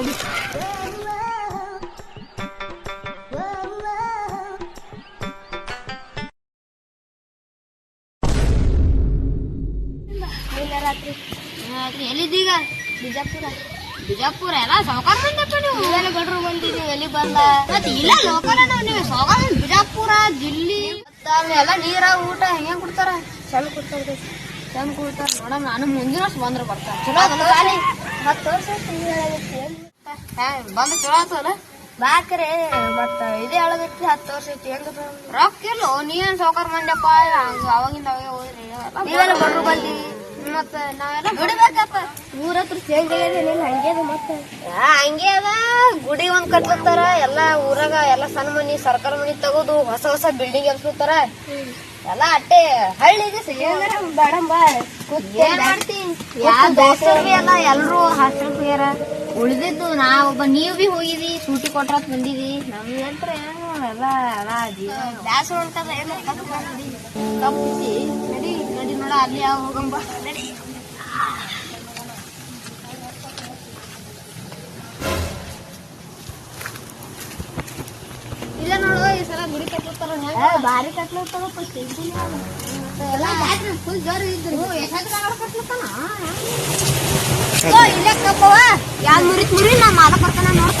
ನಡಿ ರಾತ್ರಿ ರಾತ್ರಿ ಎಲ್ಲಿದ್ದೀಗ? ಬಿಜಾಪುರ. ಬಿಜಾಪುರ ಎಲ್ಲ ಸಾವುಕಾರ ಬಂದಪ್ಪ ನೀವು. ಇವೆಲ್ಲ ಗಡ್ರು ಬಂದಿದ್ದೀವಿ ಎಲ್ಲಿ ಬಂದ? ಮತ್ತೆ ಇಲ್ಲ ಲೋಕಲ್ ಅದಾವ ನೀವು. ಸಾವುಕಾರ ಬಿಜಾಪುರ ದಿಲ್ಲಿ. ಎಲ್ಲ ನೀರ ಊಟ ಹೆಂಗೆ ಕೊಡ್ತಾರ? ಚಂದ ಕೊಡ್ತಾರೆ ಚಂದ ಕೊಡ್ತಾರ. ನೋಡ ನಾನು ಮುಂದಿನ ವರ್ಷ ಬಂದ್ರೆ ಬರ್ತಾರೆ. ಚಲೋ ಖಾಲಿ. ಹತ್ತು ವರ್ಷ ಏನ್ ಬಂದ್ರೆ ಚಲೋ ಆತಲ್ಲ ಬಾಕ್ರೆ ಮತ್ತ ಇದೇ ಹೇಳೋದಕ್ಕೆ ಹತ್ತು ವರ್ಷ ಐತಿ ಹೆಂಗ ರೊಕ್ಕ ಇಲ್ಲ ನೀನು ಸಾವಿರ ಮಂದ್ಯಪ್ಪ ಹಂಗ ಅವಾಗಿಂದ ಅವಾಗ ಹೋದ್ರಿ. ನೀವೆಲ್ಲ ಗಡ್ರು ಬಂದಿ ಮತ್ತ ನಾವೆಲ್ಲ ದುಡಿಬೇಕಪ್ಪ. ಊರ ಹತ್ರ ಚೇಂಜ್ ಆಗ್ಯದ ಹಂಗೆ ಅದ ಮತ್ತೆ. ಹಂಗೆ ಅದ. ಗುಡಿ ಒಂದ್ ಕಟ್ಲತ್ತಾರ ಎಲ್ಲಾ ಊರಾಗ ಎಲ್ಲಾ ಸಣ್ಣ ಮನಿ ಸರ್ಕಾರ ಮನಿ ತಗೋದು ಹೊಸ ಹೊಸ ಬಿಲ್ಡಿಂಗ್ ಎಬ್ಸ್ಕೊತಾರ ಎಲ್ಲಾ ಅಟ್ಟೆ ಹಳ್ಳಿಗೆ ಬೇಡಂಬ ಏನ್ ಮಾಡ್ತಿ? ಯಾವ ದೋಸ್ತರು ಬಿ ಎಲ್ಲ ಎಲ್ರು ಹಾಸ್ಟೆಲ್ ಹೋಗ್ಯಾರ ಉಳಿದಿದ್ದು ನಾ ಒಬ್ಬ ನೀವು ಬಿ ಹೋಗಿದಿ ಸೂಟಿ ಕೊಟ್ರ ಬಂದಿದಿ ನಮ್ಗೆ ಯಂತ್ರ ಏನು ಎಲ್ಲ ನಡಿ ನಡಿ ಅಲ್ಲಿ ಯಾವ ಹೋಗಂಬ. ಸಲ ಗುಡಿ ಕಟ್ಲತ್ತಾರ ಭಾರಿ ಕಟ್ಲತ್ತಾವ ಎಲ್ಲ ಫುಲ್ ಜೋರ್ ಇದ್ರು ಎಷ್ಟಾದ್ರೂ ಆಗ ಕಟ್ಲತ್ತಾನ? ಇಲ್ಲೇ ಕಪ್ಪವ ಯಾವ್ ಮುರಿತ್ ಮುರಿ ನಾ ಮಾಲ ಬರ್ತಾನ ನೋಡ್ತ.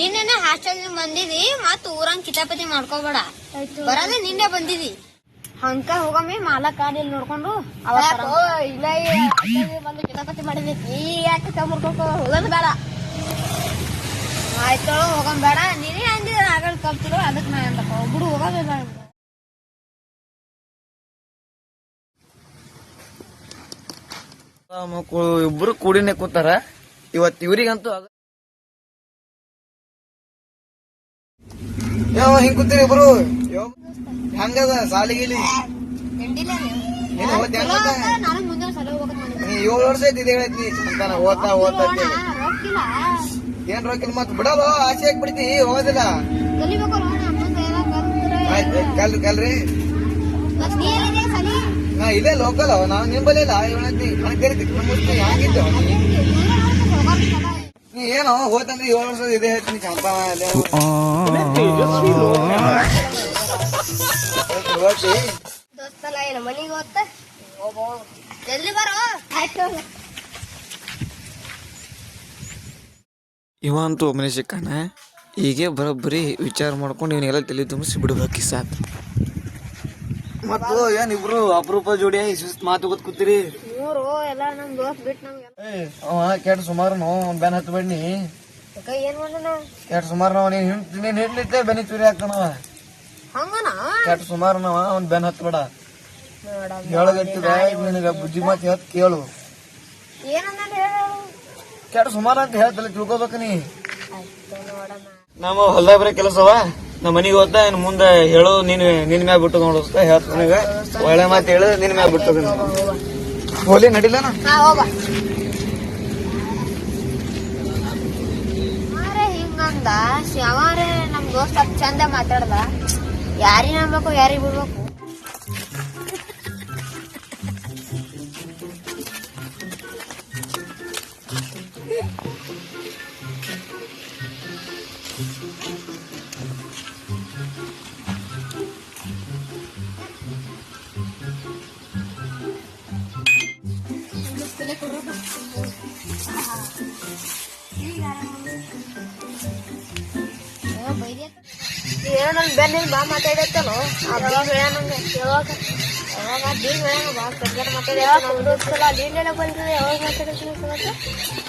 ನಿನ್ನೆ ಹಾಸ್ಟೆಲ್ ಬಂದಿದಿ ಮತ್ ಊರಂಗ್ ಕಿತಾಪತಿ ಮಾಡ್ಕೋಬೇಡ. ಬರೋದೇ ನಿನ್ನೆ ಬಂದಿದಿ. ಹಂಕ ಹೋಗಮ್ಮಿ ಮಾಲ ಕಾಡಿ ನೋಡ್ಕೊಂಡು ಇಲ್ಲ ಬಂದು ಕಿತಾಪತಿ ಮಾಡಿದಿ ಈ ಯಾಕೆ ಕಮ್ರ್ಕೋಕೋ ಹೋಗೋದು ಬೇಡ. ಆಯ್ತು ಹೋಗಮ್ ಬೇಡ. ನೀನೇ ಅಂದಿದ ಆಗಲ್ ಕಲ್ತಿರೋ ಅದಕ್ ನಾ ಅಂತ ಒಬ್ರು ಹೋಗೋದೇ ಬೇಡ ಮಕ್ಕಳು ಇಬ್ರು ಕೂಡಿನೇ ಕೂತಾರ. ಇವತ್ತು ಇವ್ರಿಗಂತೂ ಯಾವ ಹಿಂಗ್ ಕೂತೀರಿ ಇಬ್ರು ಹಂಗದ ಸಾಲಿಗಿಲಿ? ನೀ ಏಳು ವರ್ಷ ಐತಿ ಇದೇ ಹೇಳೈತಿ ಅಂತಾನ ಓದ್ತಾ ಓದ್ತಾ ಏನ್ ರೊಕ್ಕಿಲ್ಲ ಮತ್? ಬಿಡಲ್ಲ ಆಸೆ ಹಾಕಿ ಬಿಡ್ತಿ ಹೋಗೋದಿಲ್ಲ ಕಲ್ ಕಲ್ರಿ. ನಾ ಇಲ್ಲೇ ಲೋಕಲ್ ನಾವು ನಿಂಬಲ್ಲಿ ಇಲ್ಲ ಹೇಳತ್ತಿ ಹ್ಯಾಂಗಿದ್ದು ನೀ ಏನೋ ಹೋತಂದ್ರೆ ಏಳು ವರ್ಷ ಇದೆ ಹೇಳ್ತೀನಿ ಚಂಪ ಹೋಗ್ತಿ ದೋಸ್ತಲ್ಲ ಏನು ಮನಿಗೆ ಹೋಗ್ತ ಜಲ್ದಿ ಬರೋ ಆಯ್ತು ಇವ ಅಂತೂ ಒಬ್ಬನೇ ಸಿಕ್ಕಾನ ಹೀಗೆ ಬರೋಬ್ಬರಿ ವಿಚಾರ ಮಾಡ್ಕೊಂಡು ಇವನ್ನೆಲ್ಲ ತಲೆ ತುಂಬಿಸಿ ಬಿಡ್ಬೇಕು ಸಾತ್ ಮತ್ತು ಏನಿಬ್ರು ಅಪರೂಪ ಜೋಡಿ ಸುಸ್ತ್ ಮಾತು ಇವ್ರು ಎಲ್ಲ ನಮ್ ದೋಸ್ತ್ ಬಿಟ್ಟು ನಮ್ಗೆ ಅವ ಕೆಟ್ಟ ಸುಮಾರು ನಾವು ಬೆನ್ ಹತ್ತು ಬಣ್ಣಿ ಏನ್ ಕೆಟ್ಟ ಸುಮಾರು ನಾವು ನೀನ್ ಹಿಂಟ್ ನೀನ್ ಹಿಡ್ಲಿತ್ತೆ ಬೆನಿ ಚೂರಿ ಹಾಕ್ತಾನವ ಹಂಗನ? ಕೆಟ್ಟ ಸುಮಾರು ನಾವ ಅವ್ನ್ ಬೆನ್ ಹತ್ತು ಬೇಡ. ಹೇಳಗಟ್ಟಿದ ನಿನಗ ಬುದ್ಧಿ ಮಾತು ಹೇಳ್ತ ಕೇಳು. ಹೇಳು? ಕೆಟ್ಟ ಸುಮಾರು ಅಂತ ಹೇಳ್ತಲ್ಲ ತಿಳ್ಕೊಬೇಕ ನೀ. ನಮ್ಮ ಹೊಲ್ದಾಗ ಬರೀ ಕೆಲಸವ ನಮ್ಮ ಮನೆಗೆ ಹೋದ ಇನ್ ಮುಂದೆ ಹೇಳು ನಿನ್ ನಿನ್ ಮ್ಯಾಗ ಬಿಟ್ಟು ನೋಡಿಸ್ತ ಹೇಳ್ತ ನನಗ. ಒಳ್ಳೆ ಮಾತು ಹೇಳು ನಿನ್ ಮ್ಯಾಗ ಬಿಟ್ಟು ಹೋಲಿ ಮಾರೇ ಹಿಂಗಂದ? ಶಿವಾರೇ ನಮ್ ದೋಸ್ತ ಚಂದ ಮಾತಾಡ್ದ. ಯಾರಿಗೆ ನಂಬಬೇಕು ಯಾರಿಗೆ ಬಿಡ್ಬೇಕು? ಏನೋ ನನ್ ಬೆನ್ನ ಬಾ ಮಾತಾಡತ್ತಲ್ಲ ಆ ಬೀಗ್ ಹೇಳ್ಯಾನಂಗ ಯಾವಾಗ ಯಾವಾಗ ಬೀಗ್ ಹೇಳಂಗ ಬಾ ಕರ್ಗಟ ಮಾತಾಡಿ ಯಾವಾಗ ಲೀಲೆಲ್ಲ ಬಂದಿದೆ ಯಾವಾಗ ಮಾತಾಡ್ತೀನಿ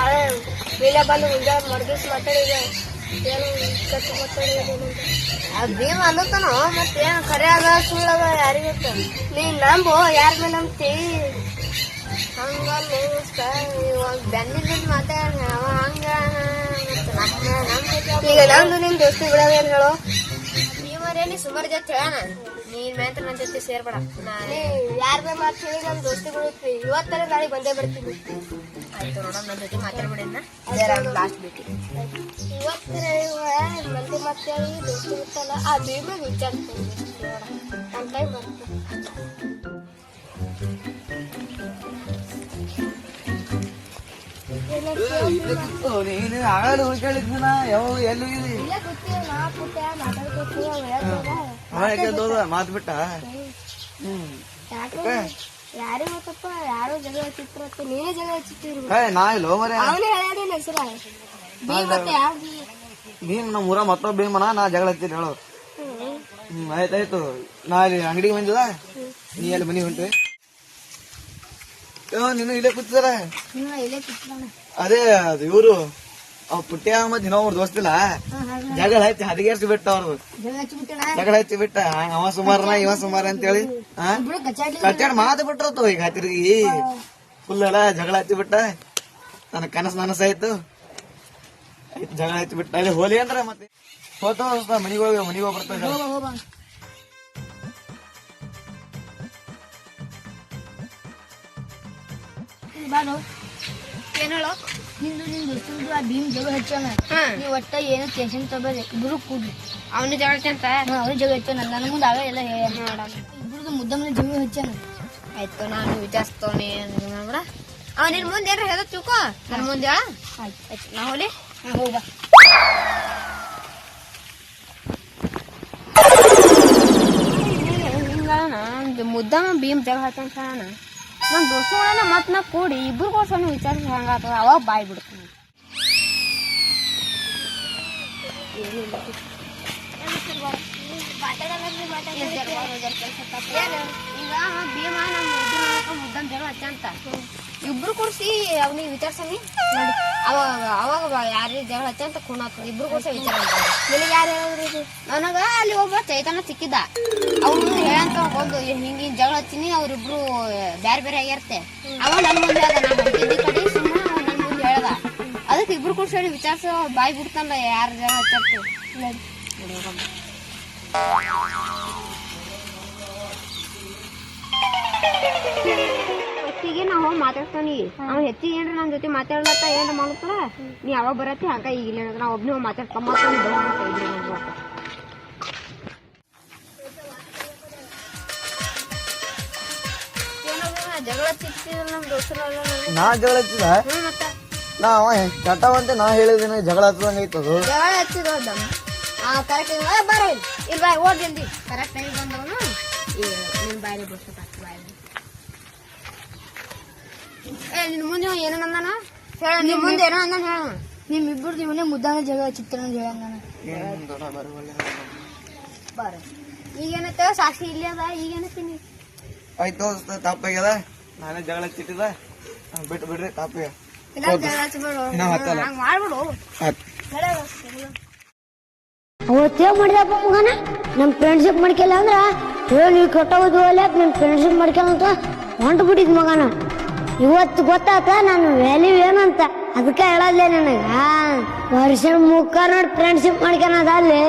ಅದೇ ಲೀಲೆ ಬಂದು ಮುಂಜಾನೆ ಮಡ್ಗಿಸ್ ಮಾತಾಡಿದೆ ಏನು ಕಟ್ಟು ಮಾತಾಡಿದೆ ಆ ಭೀಮ್ ಅನ್ನತಾನ ಮತ್ತೇನು ಖರೆ ಅದ ಸುಳ್ಳದ ಯಾರಿಗೆ ನೀ ನಂಬು, ಯಾರ ಮೇಲೆ ನಂಬ್ತಿ? ಹಂಗಲ್ಲ ಬೆನ್ನಿಂದ ಮಾತಾಡ ಅವ ಹಂಗ ಈಗ ನಂದು ನಿನ್ ದೋಸ್ತಿ ಬಿಡೋದೇನ್ ಹೇಳು? ನೀವರೇನಿ ಸುಮಾರು ಜೊತೆ ಹೇಳಣ? ನೀನ್ ಮ್ಯಾಂತ್ರ ನನ್ನ ಜೊತೆ ಸೇರ್ಬೇಡ. ಯಾರ ಬೇ ಮಾತು ಹೇಳಿ ನಮ್ ದೋಸ್ತಿ ಬಿಡುತ್ತಿ ಇವತ್ತರ ನಾಳೆ ಬಂದೇ ಬರ್ತೀನಿ. ಆಯ್ತು ನೋಡ ನನ್ನ ಜೊತೆ ಮಾತಾಡ್ಬಿಡೇನ ಲಾಸ್ಟ್ ಭೇಟಿ ಇವತ್ತರ ಮಂದಿ ಮಾತು ಹೇಳಿ ದೋಸ್ತಿ ಬಿಟ್ಟಲ್ಲ ಆ ಭೀಮ ವಿಚಾರಿಸ್ತೀನಿ. ನೋಡ ಅಂತ ಬರ್ತದೆ ನೀನು ಹುಡ್ಕಾಳಿದ್ನ ಯಾವ ಎಲ್ಲೂ ಮಾತ್ ಬಿಟ್ಟ ಹ್ಮ್ ನೀನೇ ನಾ ಇಲ್ಲ ನೀನ್ ಊರ ಮತ್ತೊಬ್ಬ ಭೀಮನ ನಾ ಜಗಳ ಹಚ್ತೀನಿ ಹೇಳು ಹ್ಮ್ ಆಯ್ತಾಯ್ತು ನಾ ಇಲ್ಲಿ ಅಂಗಡಿಗೆ ಬಂದಿದ ನೀ ಎಲ್ಲಿ ಮನಿ ಹೊಂಟಿ ಯೋ, ನೀನು ಇಲ್ಲೇ ಕೂತಿದಾರ ಇಲ್ಲೇ ಕೂತ್ಕೊಂಡ ಅದೇ ಅದು ಇವರು ಅವ್ ಮತ್ತೆ ಮತ್ ಇನ್ನೊಬ್ರು ದೋಸ್ತಿಲ್ಲ ಜಗಳ ಹಚ್ಚಿ ಹದಿಗೇರ್ಸಿ ಬಿಟ್ಟ ಅವ್ರದ್ದು ಜಗಳ ಹಚ್ಚಿ ಬಿಟ್ಟ ಅವ ಸುಮಾರನ ಇವ ಸುಮಾರ ಅಂತೇಳಿ. ಕಚ್ಚಾಡ್ ಮಾತು ಬಿಟ್ರತ್ತು ಈಗ ತಿರುಗಿ ಫುಲ್ ಎಲ್ಲ ಜಗಳ ಹಚ್ಚಿ ಬಿಟ್ಟ. ನನ್ನ ಕನಸು ನನಸಾಯ್ತು ಆಯ್ತು. ಜಗಳ ಹಚ್ಚಿ ಬಿಟ್ಟ. ಅಲ್ಲಿ ಹೋಲಿ ಅಂದ್ರ ಮತ್ತೆ. ಹೋತ ಮನಿಗೆ ಹೋಗಿ ಮನಿಗೆ ಹೋಗಿ ಬರ್ತಾ ಬಾನು ಹೇಳು? ನಿಂದು ಆ ಭೀಮ್ ಜಗಳ ಹಚ್ಚೋಣ. ನೀವು ಒಟ್ಟ ಏನು ಟೆನ್ಷನ್ ತಗೋರಿ ಇಬ್ರು ಕೂಡ್ರಿ. ಅವನ ಅಂತ? ಅವನು ಹಚ್ಚೋಣ. ನನ್ನ ಮುಂದೆ ಆಗ ಎಲ್ಲ ಹೇಳ. ಇಬ್ರದ್ದು ಮುದ್ದ ಮುಂದೆ ಹಚ್ಚೋಣ. ಆಯ್ತು ನಾನು ವಿಚಾರಿಸ್ತವನಿ ಮಾಡ್ಬಿಡ ಅವ ನಿನ್ನ ಮುಂದೆ ಏನಾರ ತಿಳ್ಕೊ. ನನ್ನ ಮುಂದೆ ಹೇಳ ಆಯ್ತು. ಆಯ್ತು ನಾ ಹೋಲಿ ಹೋಗ ಹಿಂಗ ಮುದ್ದಮ ಭೀಮ್ ಜಗ ಹಾಕಂತ ಹೇಳಣ ದೋಸ್ತಗಳನ್ನ ಮತ್ತೆ ಮತ್ ನಾ ಕೂಡಿ ಇಬ್ರು ಸಣ್ಣ ವಿಚಾರಿಸಿ ಹಂಗಾತದ ಅವಾಗ ಬಾಯ್ ಬಿಡ್ತೀನಿ. ಈಗ ಭೀಮ ನಮ್ಮ ಇಬ್ರು ಹಚ್ಚಂತ ಕೂಡ್ಸಿ ಅವ್ನಿಗೆ ವಿಚಾರ್ಸನಿ. ಅವಾಗ ಅವಾಗ ಯಾರೇ ಜಗಳ ಹಚ್ಚಂತ ಕುಣಾತ ಇಬ್ರು ಕೂಡಿಸಿ ವಿಚಾರ ನಿನಗೆ ಯಾರು ಹೇಳಿದ್ರು ನನಗ ಅಲ್ಲಿ ಒಬ್ಬ ಚೈತನ್ಯ ಸಿಕ್ಕಿದ್ದ. ಅವನು ಹೇಳಂತ ಒಂದು ಹಿಂಗೆ ಜಗಳ ಹಚ್ಚಿನಿ ಅವ್ರಿಬ್ರು ಬ್ಯಾರೆ ಬೇರೆ ಆಗಿರ್ತೆ. ಅವ ನನ್ ಮುಂದೆ ಅದ ನಾನು ಹೊಂಟಿದ್ದಿ ಕಡೆ ಸುಮ್ಮನೆ ಅವ ನನ್ ಮುಂದೆ ಹೇಳ್ದ. ಅದಕ್ಕೆ ಇಬ್ರು ಕೂಡ್ಸಿ ವಿಚಾರಿಸ ಬಾಯಿ ಬಿಡ್ತಾನಲ್ಲ ಯಾರು ಜಗಳ ಹಚ್ಚು ಹೊತ್ತಿಗೆ ನಾ ನಾವು ಮಾತಾಡ್ತಾನಿ ಅವ ಹೆಚ್ಚಿಗೆ ಏನ್ರ ನನ್ ಜೊತೆ ಮಾತಾಡ್ಲತ್ತ ಏನ್ರ ಮಾಡ್ತಾರ ನೀ ಯಾವಾಗ ಬರತ್ತೆ ಹಂಗ ಈಗ ಇಲ್ಲ ನಾ ಒಬ್ನೇ ಹೋಗಿ ಮಾತಾಡ್ಕೊಂಬ ಜಗಳ ಸಿಕ್ತಿದ್ರು ನಮ್ ದೋಸ್ತರೆಲ್ಲ ನನಗೆ. ನಾ ಜಗಳ ಹಚ್ಚಿದ? ಮತ್ತೆ? ನಾ ಅವ ಕೆಟ್ಟವಂತೆ ನಾ ಹೇಳಿದಿನ ಜಗಳ ಹಚ್ಚದಂಗ ಐತದು. ಜಗಳ ಹಚ್ಚಿದ ಆ ಕರೆಕ್ಟ್ ಬರ ಇಲ್ಲಿ ಓಡ್ ಜಲ್ದಿ ಕರೆಕ್ಟ್ ಟೈಮ್ ಬಂದವನು. ಏ ನಿನ್ ಮುಂದೆ ಅವ ಏನೋ ಅಂದಾನ? ಹೇಳ ಮುಂದೆ ಏನೋ ಅಂದಾನ ಹೇಳ. ಇವನೇ ಮುದ್ದಾನ ಜಗ ಚಿತ್ರನ ಜಗ ಹೇಳ ನಾನು ಬಾರ. ಈಗೇನತ್ತ? ಸಾಕ್ಷಿ ಇಲ್ಲಿ ಅದ ಈಗೇನತ್ತೀನಿ ಆಯ್ತು ದೋಸ್ತ ತಪ್ಪಾಗ್ಯದ ನಾನೇ ಜಗಳ ಚಿಟ್ಟಿದ ಬಿಟ್ಟು ಬಿಡ್ರಿ ತಪ್ಪಿಗೆ ಮಾಡ್ಬಿಡು. ಅವತ್ತೇ ಮಾಡಿದಪ್ಪ ಮಗನ? ನಮ್ ಫ್ರೆಂಡ್ಶಿಪ್ ಮಾಡ್ಕೆಲ್ಲ ಅಂದ್ರ ಹೇಳಿ ನೀವು ಕೆಟ್ಟೋದು ಅಲ್ಲ ನನ್ನ ಫ್ರೆಂಡ್ಶಿಪ್ ಮಾಡ್ಕೊಂತ ಹೊಂಟು ಬಿಟ್ಟಿದ್ ಮಗನ. ಇವತ್ತು ಗೊತ್ತಾತ ನನ್ನ ವ್ಯಾಲ್ಯೂ ಏನಂತ? ಅದಕ್ಕೆ ಹೇಳಲ್ಲೇ ನನಗೆ. ವರ್ಷ ಮುಖ ನೋಡಿ ಫ್ರೆಂಡ್ಶಿಪ್ ಮಾಡ್ಕೊಳದ ಅಲ್ಲಿ.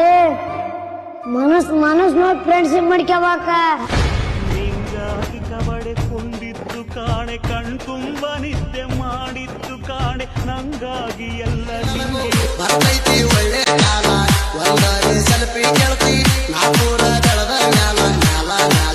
ಮನಸ್ ಮನಸ್ ನೋಡಿ ಫ್ರೆಂಡ್ಶಿಪ್ ಮಾಡ್ಕೋಬೇಕ. ಕವಡೆ ಕುಂದಿತ್ತು ಕಾಣೆ ಕಣ್ತುಂಬ ನಿದ್ದೆ ಮಾಡಿತ್ತು ಕಾಣೆ ನಂಗಾಗಿ ಎಲ್ಲ ನಿಂಗೆ. ಬರ್ತೈತಿ ಒಳ್ಳೆ ಕಾಲ ಒಂದರೆ ಸೆಲ್ಫಿ ಗೆಳತಿ ನಾಲ್ಕೂರ ದಳದ ಮ್ಯಾಲ ಮ್ಯಾಲ ಮ್ಯಾಲ